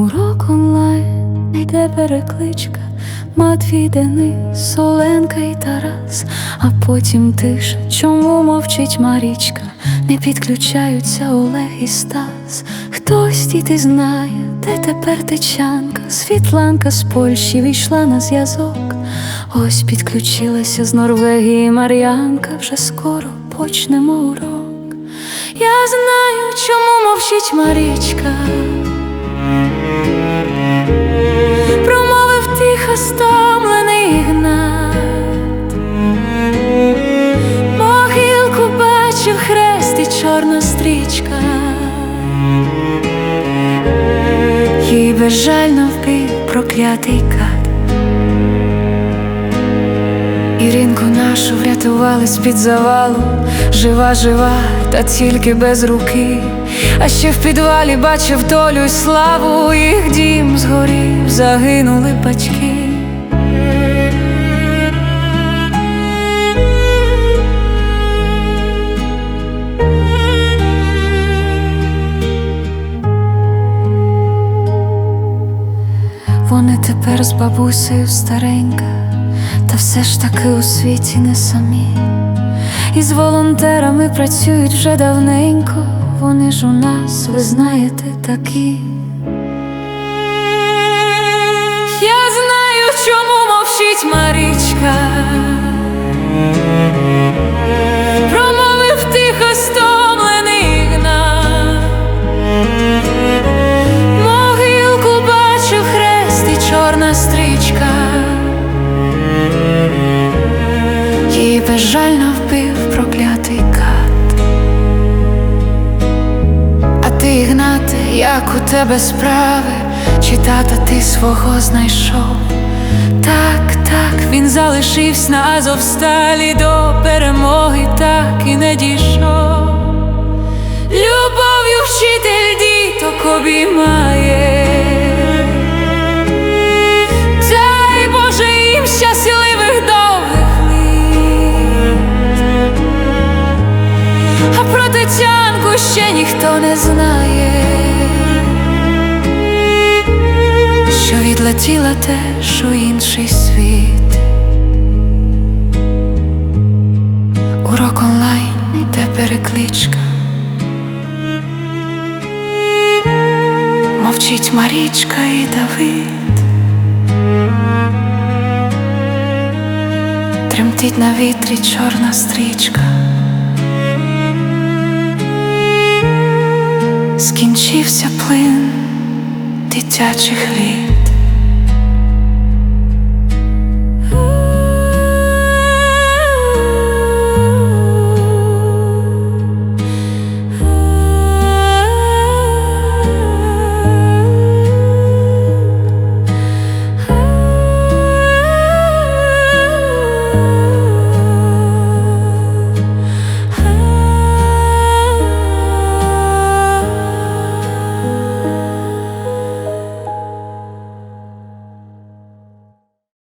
Урок онлайн, йде перекличка, Матвій, Денис, Оленка і Тарас, а потім тиша, чому мовчить Марічка, не підключаються Олег і Стас. Хтось діти знає, де тепер течанка, Світланка з Польщі війшла на зв'язок. Ось підключилася з Норвегії Мар'янка, вже скоро почнемо урок. Я знаю, чому мовчить Марічка. Стомлений Ігнат Могилку бачив хрест і чорна стрічка. Їй безжально вбив проклятий кат. Іринку нашу врятували з-під завалу, жива, жива, та тільки без руки. А ще в підвалі бачив долю й славу, їх дім згорів, загинули батьки. Вони тепер з бабусею старенька, та все ж таки у світі не самі. І з волонтерами працюють вже давненько, вони ж у нас, ви знаєте, такі. Я знаю, чому мовчить Марічка. Чорна стрічка. Її безжально вбив проклятий кат. А ти, Ігнате, як у тебе справи? Чи тата ти свого знайшов? Так, так, він залишився на Азовсталі до перемоги, ще ніхто не знає, що відлетіла теж у інший світ. Урок онлайн йде перекличка. Мовчить Марічка і Давид. Тремтить на вітрі чорна стрічка. Скінчився плин дитячих літ.